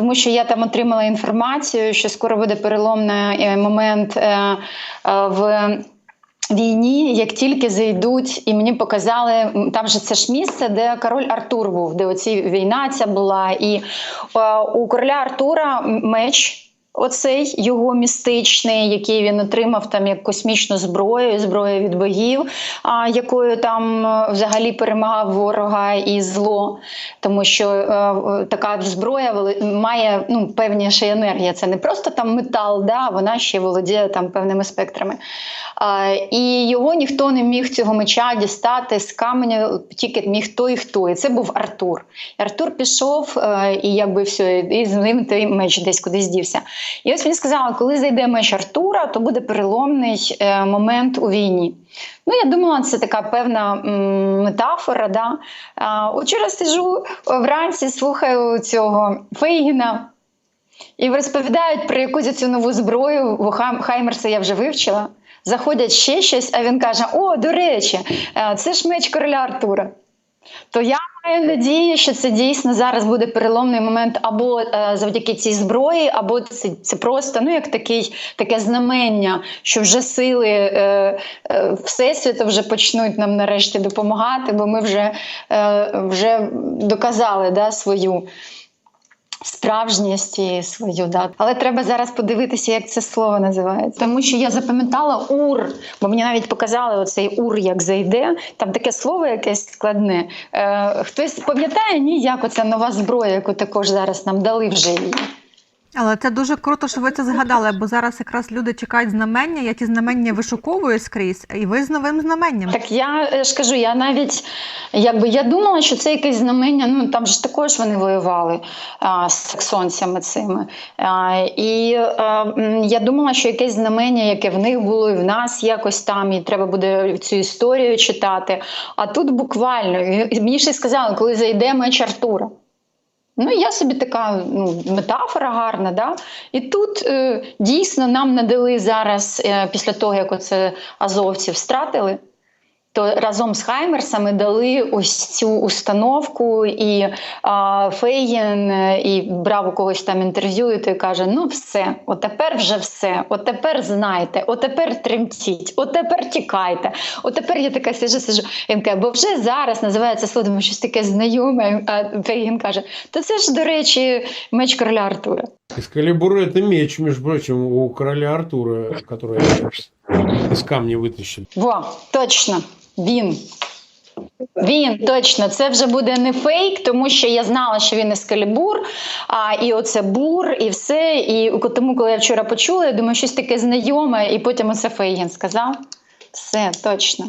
тому що я там отримала інформацію, що скоро буде переломний е, момент е, е, в. Війні, як тільки зайдуть, і мені показали, там же це ж місце, де король Артур був, де оці війна ця була. І е, у короля Артура меч. Оцей його містичний, який він отримав там як космічну зброю, зброю від богів, а, якою там е, взагалі перемагав ворога і зло. Тому що е, е, така зброя має ну, певні ще енергія. Це не просто там метал, да, вона ще володіє там певними спектрами. А, і його ніхто не міг цього меча дістати з каменя, тільки міг той, хто. І це був Артур. Артур пішов, е, і якби все, і з ним той меч десь кудись дівся. І ось він сказав, коли зайде меч Артура, то буде переломний е, момент у війні. Ну, я думала, це така певна метафора. Да? А, Вчора сижу вранці, слухаю цього Фейгіна. І розповідають про якусь цю нову зброю. Хам- Хаймерса я вже вивчила. Заходять ще щось, а він каже: О, до речі, е, це ж меч короля Артура. То я маю надію, що це дійсно зараз буде переломний момент або е, завдяки цій зброї, або це, це просто ну, як такий, таке знамення, що вже сили е, е, Всесвіту вже почнуть нам нарешті допомагати, бо ми вже, е, вже доказали да, свою. Справжність свою да. Але треба зараз подивитися, як це слово називається. Тому що я запам'ятала ур, бо мені навіть показали оцей ур, як зайде. Там таке слово якесь складне. Е, хтось пам'ятає ні, як оця нова зброя, яку також зараз нам дали вже. Але це дуже круто, що ви це згадали, бо зараз якраз люди чекають знамення, я ті знамення вишуковую скрізь, і ви з новим знаменням. Так я е, ж кажу, я навіть якби я думала, що це якесь знамення. Ну там ж також вони воювали а, з саксонцями цими. А, і а, я думала, що якесь знамення, яке в них було, і в нас якось там, і треба буде цю історію читати. А тут буквально мені ще сказали, коли зайде меч Артура. Ну, я собі така ну, метафора гарна. Да? І тут е, дійсно нам надали зараз, е, після того, як оце азовців стратили, то разом з Хаймерсами дали ось цю установку, і а, Фейгін е, і брав у когось там інтерв'ю, і той каже: ну все, отепер вже все, отепер знайте, отепер тремтіть, отепер тікайте. Отепер я така сижу, сижу. Він каже, бо вже зараз називається слово, думаю, щось таке знайоме. А Фейгін каже: то це ж, до речі, меч короля Артура. Эскалибур это меч, между прочим, у короля Артура, который из камня вытащили. Во, точно, він. Він точно, це вже буде не фейк, тому що я знала, що він ескалібур, а і оце бур, і все. І тому, коли я вчора почула, я думаю, щось таке знайоме, і потім оце Фейгін сказав. Все, точно.